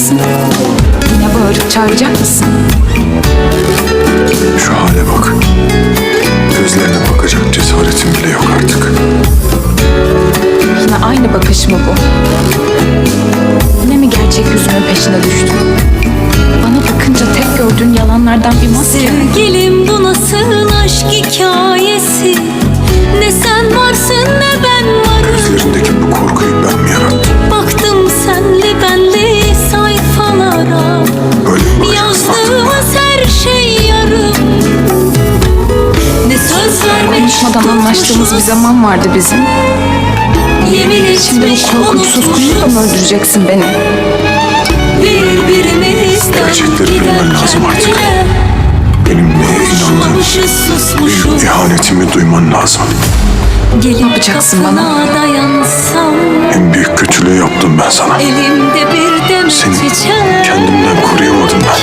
Yapacaksın? Yine bağırıp çağıracak mısın? Şu hale bak. Gözlerine bakacak cesaretim bile yok artık. Yine aynı bakış mı bu? Yine mi gerçek yüzümün peşine düştün? Bana bakınca tek gördüğün yalanlardan bir maske? Sevgilim bu nasıl aşk hikayesi Ne sen varsın ne ben varım Gözlerindeki bu korkuyu ben Konuşmadan anlaştığımız bir zaman vardı bizim. Yemin Şimdi bu korkunç suskunlukla mı öldüreceksin beni? Birbirimizden Gerçekleri bilmen lazım artık. Benim neye inandığım, ihanetimi duyman lazım. Gelip yapacaksın bana? En büyük kötülüğü yaptım ben sana. Elimde bir Seni çiçek kendimden koruyamadım. Ben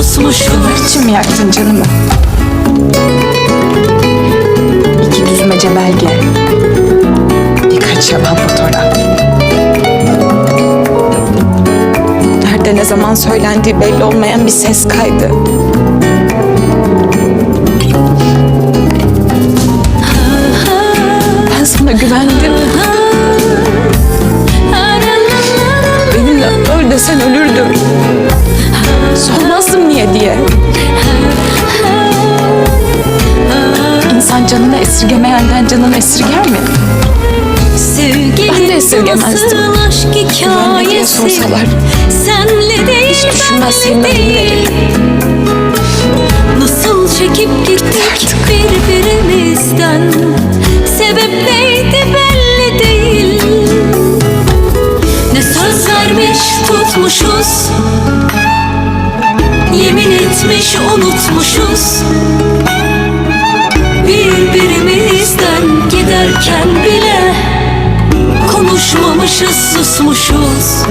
Susmuşuz İçim mi yaktın canımı? İki düzmece belge. Birkaç yalan fotoğraf. Nerede ne zaman söylendiği belli olmayan bir ses kaydı. Ben sana güvendim. Benimle öl desen ölürdüm. Sormazdım niye diye. İnsan canını esirgemeyenden canını esirger mi? Sevgilim Ben de esirgemezdim. Güvenli diye sorsalar. Senle değil Hiç düşünmez senin değil Nasıl çekip gittik birbirimizden Sebep neydi belli değil Ne söz vermiş tutmuşuz Yemin etmiş unutmuşuz. Birbirimizden giderken bile Konuşmamışız susmuşuz.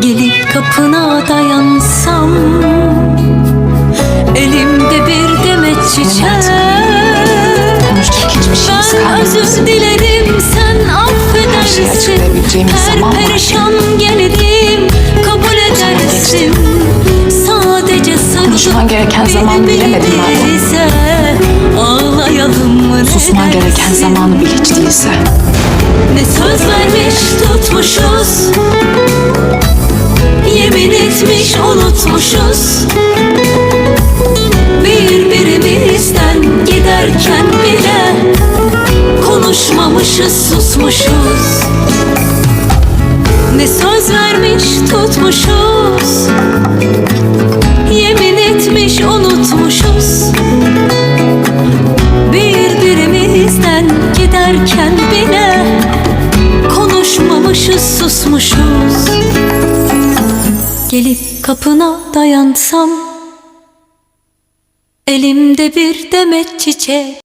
Gelip kapına dayansam Elimde bir demet çiçek. Ben özür dilerim sen Her şeyi affedersin. Her perişan geldim kabul edersin Konuşman gereken zamanı bilemedim mı ne Susman gereken zamanı bil hiç değilse. Ne söz vermiş tutmuşuz? Yemin etmiş unutmuşuz. Birbirimizden giderken bile Konuşmamışız susmuşuz. Ne söz vermiş tutmuşuz Gelip kapına dayansam Elimde bir demet çiçek